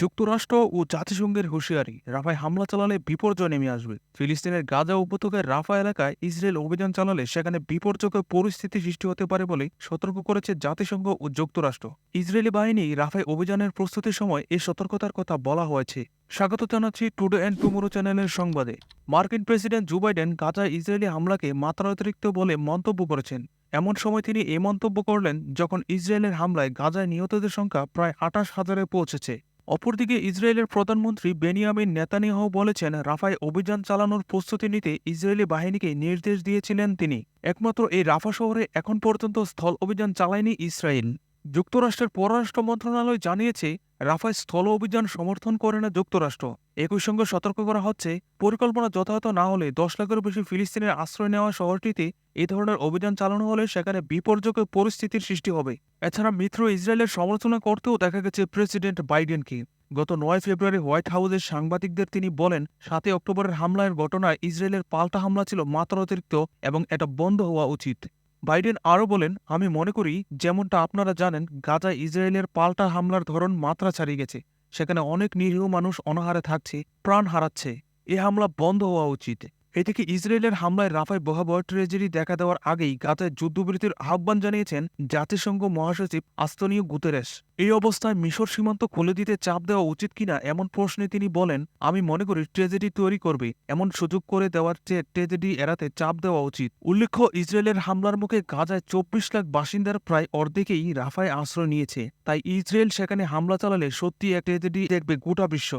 যুক্তরাষ্ট্র ও জাতিসংঘের হুঁশিয়ারি, রাফায় হামলা চালালে বিপর্যয় নেমে আসবে। ফিলিস্তিনের গাজা উপত্যকার রাফা এলাকায় ইসরায়েল অভিযান চালালে সেখানে বিপর্যয়কর পরিস্থিতি সৃষ্টি হতে পারে বলে সতর্ক করেছে জাতিসংঘ ও যুক্তরাষ্ট্র। ইসরায়েলি বাহিনী রাফায় অভিযানের প্রস্তুতির সময় এই সতর্কতার কথা বলা হয়েছে। স্বাগত জানাচ্ছি টুডে অ্যান্ড টুমোরো চ্যানেলের সংবাদে। মার্কিন প্রেসিডেন্ট জো বাইডেন গাজায় ইসরায়েলি হামলাকে মাত্রাতিরিক্ত বলে মন্তব্য করেছেন। এমন সময় তিনি এ মন্তব্য করলেন, যখন ইসরায়েলের হামলায় গাজায় নিহতদের সংখ্যা প্রায় আঠাশ হাজারে পৌঁছেছে। অপরদিকে ইসরায়েলের প্রধানমন্ত্রী বেনিয়ামিন নেতানিয়াহু বলেছেন, রাফায় অভিযান চালানোর প্রস্তুতি নিতে ইসরায়েলি বাহিনীকে নির্দেশ দিয়েছিলেন তিনি। একমাত্র এই রাফা শহরে এখন পর্যন্ত স্থল অভিযান চালায়নি ইসরায়েল। যুক্তরাষ্ট্রের পররাষ্ট্র মন্ত্রণালয় জানিয়েছে, রাফায় স্থল অভিযান সমর্থন করে না যুক্তরাষ্ট্র। একই সঙ্গে সতর্ক করা হচ্ছে, পরিকল্পনা যথাযথ না হলে দশ লাখেরও বেশি ফিলিস্তিনের আশ্রয় নেওয়া শহরটিতে এ ধরনের অভিযান চালানো হলে সেখানে বিপর্যয়কর পরিস্থিতির সৃষ্টি হবে। এছাড়া মিত্র ইসরায়েলের সমালোচনা করতেও দেখা গেছে প্রেসিডেন্ট বাইডেনকে। গত নয় ফেব্রুয়ারি হোয়াইট হাউসের সাংবাদিকদের তিনি বলেন, সাতই অক্টোবরের হামলার ঘটনায় ইসরায়েলের পাল্টা হামলা ছিল মাত্রাতিরিক্ত এবং এটা বন্ধ হওয়া উচিত। বাইডেন আরও বলেন, আমি মনে করি যেমনটা আপনারা জানেন, গাজা ইসরায়েলের পাল্টা হামলার ধরন মাত্রা ছাড়িয়ে গেছে। সেখানে অনেক নিরীহ মানুষ অনাহারে থাকছে, প্রাণ হারাচ্ছে। এ হামলা বন্ধ হওয়া উচিত। এদিকে ইসরায়েলের হামলায় রাফায় ভয়াবহ ট্রেজেডি দেখা দেওয়ার আগেই গাজায় যুদ্ধবিরতির আহ্বান জানিয়েছেন জাতিসংঘ মহাসচিব আস্তনীয় গুতেরেস এই অবস্থায় মিশর সীমান্ত খুলে দিতে চাপ দেওয়া উচিত কিনা এমন প্রশ্নে তিনি বলেন, আমি মনে করি ট্রেজেডি তৈরি করবে, এমন সুযোগ করে দেওয়ার চেয়ে ট্রেজেডি এড়াতে চাপ দেওয়া উচিত। উল্লেখ্য, ইসরায়েলের হামলার মুখে গাজায় চব্বিশ লাখ বাসিন্দার প্রায় অর্ধেকেই রাফায় আশ্রয় নিয়েছে। তাই ইসরায়েল সেখানে হামলা চালালে সত্যি এক ট্রেজেডি দেখবে গোটা বিশ্ব।